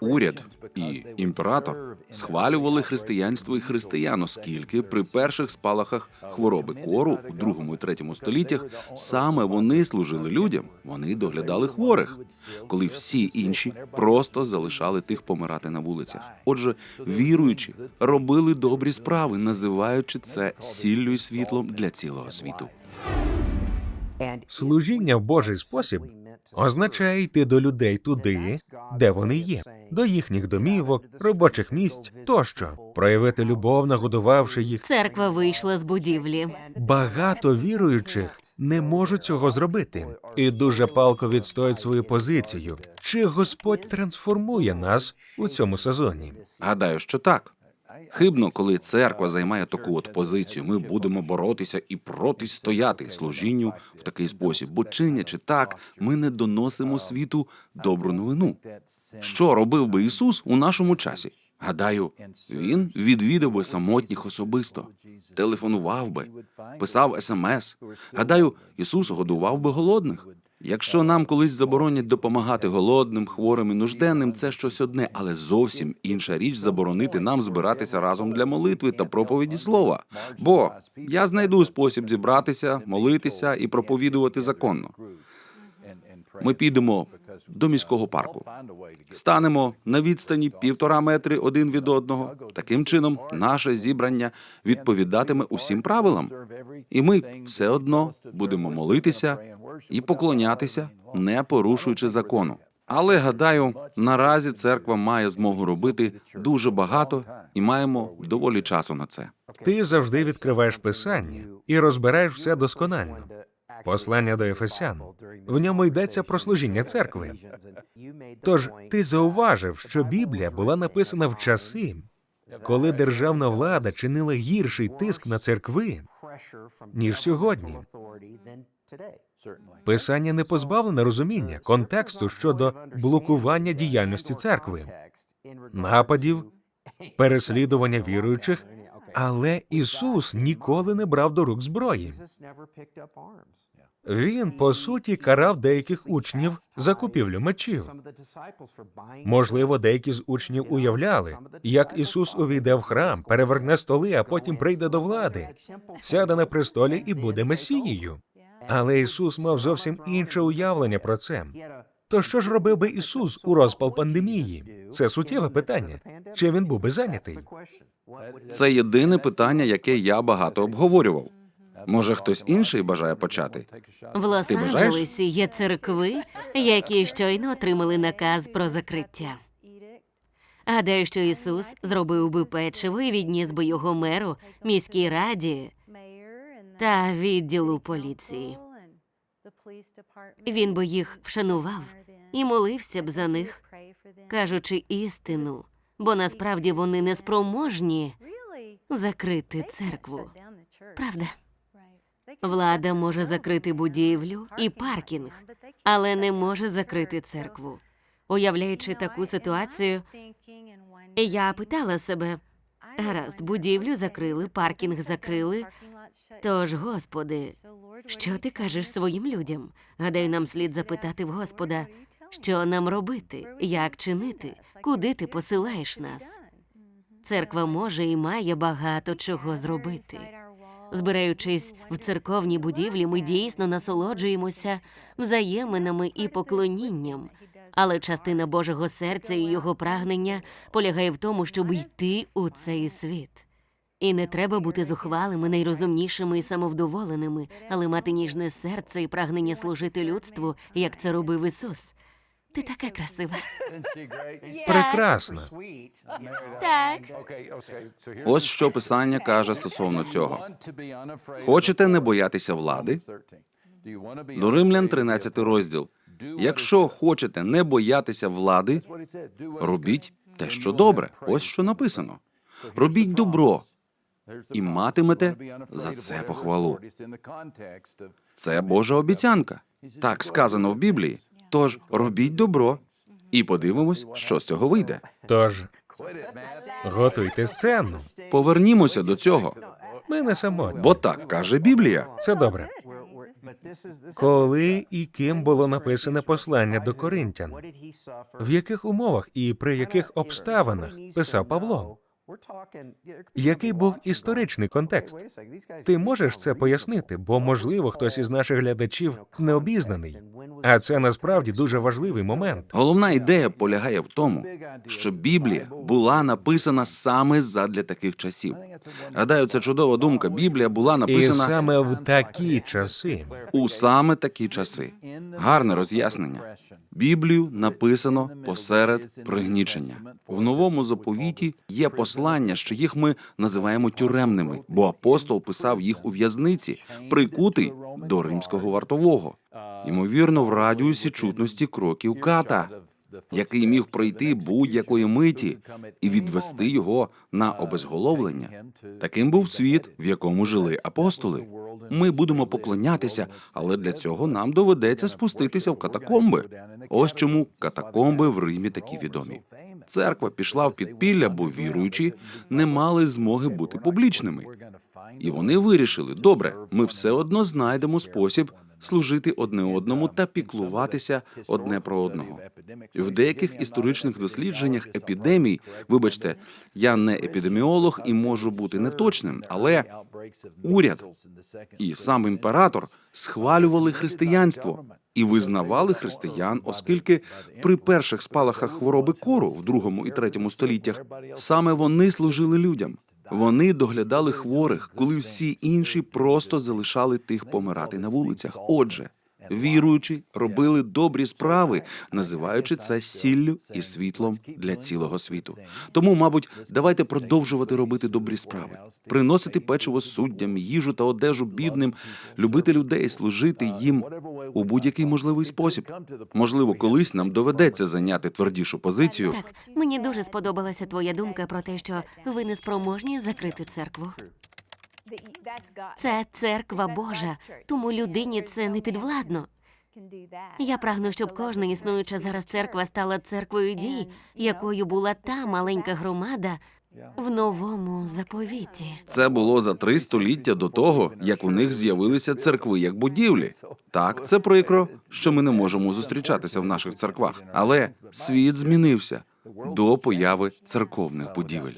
уряд і імператор схвалювали християнство і християн, оскільки при перших спалахах хвороби кору в другому і третьому століттях саме вони служили людям, вони доглядали хворих, коли всі інші просто залишали тих помирати на вулицях. Отже, віруючі робили добрі справи, називаючи це сіллю і світлом для цілого світу. Служіння в Божий спосіб означає йти до людей туди, де вони є, до їхніх домівок, робочих місць тощо, проявити любов, нагодувавши їх. Церква вийшла з будівлі. Багато віруючих не можуть цього зробити і дуже палко відстоять свою позицію. Чи Господь трансформує нас у цьому сезоні? Гадаю, що так. Хибно, коли церква займає таку от позицію. Ми будемо боротися і протистояти служінню в такий спосіб, бо чинячи так, ми не доносимо світу добру новину. Що робив би Ісус у нашому часі? Гадаю, він відвідав би самотніх особисто, телефонував би, писав смс. Гадаю, Ісус годував би голодних. Якщо нам колись заборонять допомагати голодним, хворим і нужденним, це щось одне, але зовсім інша річ заборонити нам збиратися разом для молитви та проповіді слова. Бо я знайду спосіб зібратися, молитися і проповідувати законно. Ми підемо до міського парку, станемо на відстані півтора метри один від одного. Таким чином, наше зібрання відповідатиме усім правилам, і ми все одно будемо молитися і поклонятися, не порушуючи закону. Але гадаю, наразі церква має змогу робити дуже багато, і маємо доволі часу на це. Ти завжди відкриваєш писання і розбираєш все досконально. Послання до Ефесян. В ньому йдеться про служіння церкви. Тож ти зауважив, що Біблія була написана в часи, коли державна влада чинила гірший тиск на церкви, ніж сьогодні. Писання не позбавлене розуміння контексту щодо блокування діяльності церкви, нападів, переслідування віруючих, але Ісус ніколи не брав до рук зброї. Він по суті карав деяких учнів за купівлю мечів. Можливо, деякі з учнів уявляли, як Ісус увійде в храм, переверне столи, а потім прийде до влади, сяде на престолі і буде месією. Але Ісус мав зовсім інше уявлення про це. То що ж робив би Ісус у розпал пандемії? Це суттєве питання. Чи він був би зайнятий? Це єдине питання, яке я багато обговорював. Може, хтось інший бажає почати? В Лос-Анджелесі є церкви, які щойно отримали наказ про закриття. Гадаю, що Ісус зробив би печиво і відніс би його меру, міській раді та відділу поліції. Він би їх вшанував і молився б за них, кажучи істину, бо насправді вони не спроможні закрити церкву. Правда? Влада може закрити будівлю і паркінг, але не може закрити церкву. Уявляючи таку ситуацію, я питала себе: гаразд, будівлю закрили, паркінг закрили. Тож, Господи, що ти кажеш своїм людям? Гадаю, нам слід запитати в Господа, що нам робити, як чинити, куди ти посилаєш нас. Церква може і має багато чого зробити. Збираючись в церковній будівлі, ми дійсно насолоджуємося взаєминами і поклонінням. Але частина Божого серця і його прагнення полягає в тому, щоб йти у цей світ. І не треба бути зухвалими, найрозумнішими і самовдоволеними, але мати ніжне серце і прагнення служити людству, як це робив Ісус. Ти така красива. Прекрасно. Так. Ось що писання каже стосовно цього. Хочете не боятися влади? До Римлян 13 розділ. Якщо хочете не боятися влади, робіть те, що добре. Ось що написано. Робіть добро і матимете за це похвалу. Це Божа обіцянка. Так сказано в Біблії. Тож робіть добро і подивимось, що з цього вийде. Тож готуйте сцену. Повернімося до цього, Ми не самотні. бо так каже Біблія. Це добре. Коли і ким було написане послання до коринтян? В яких умовах і при яких обставинах писав Павло? Який був історичний контекст? Ти можеш це пояснити, бо можливо хтось із наших глядачів не обізнаний. А це насправді дуже важливий момент. Головна ідея полягає в тому, що Біблія була написана саме задля таких часів. Гадаю, це чудова думка. Біблія була І написана саме в такі часи у саме такі часи. Гарне роз'яснення. Біблію написано посеред пригнічення. В новому заповіті є послання, що їх ми називаємо тюремними, бо апостол писав їх у в'язниці, прикутий до римського вартового, ймовірно, в радіусі чутності кроків ката, який міг пройти будь-якої миті і відвести його на обезголовлення. Таким був світ, в якому жили апостоли. Ми будемо поклонятися, але для цього нам доведеться спуститися в катакомби. Ось чому катакомби в Римі такі відомі. Церква пішла в підпілля, бо віруючі не мали змоги бути публічними. І вони вирішили: добре, ми все одно знайдемо спосіб служити одне одному та піклуватися одне про одного. В деяких історичних дослідженнях епідемій, вибачте, я не епідеміолог і можу бути неточним, але уряд і сам імператор схвалювали християнство і визнавали християн, оскільки при перших спалахах хвороби кору в другому і третьому століттях саме вони служили людям. Вони доглядали хворих, коли всі інші просто залишали тих помирати на вулицях. Отже, віруючі робили добрі справи, називаючи це сіллю і світлом для цілого світу. Тому, мабуть, давайте продовжувати робити добрі справи, приносити печиво суддям, їжу та одежу бідним, любити людей, служити їм у будь-який можливий спосіб. Можливо, колись нам доведеться зайняти твердішу позицію. Так, мені дуже сподобалася твоя думка про те, що ви не спроможні закрити церкву. Це церква Божа, тому людині це не підвладно. Я прагну, щоб кожна існуюча зараз церква стала церквою дій, якою була та маленька громада в новому заповіті. Це було за три століття до того, як у них з'явилися церкви як будівлі. Так, це прикро, що ми не можемо зустрічатися в наших церквах, але світ змінився до появи церковних будівель.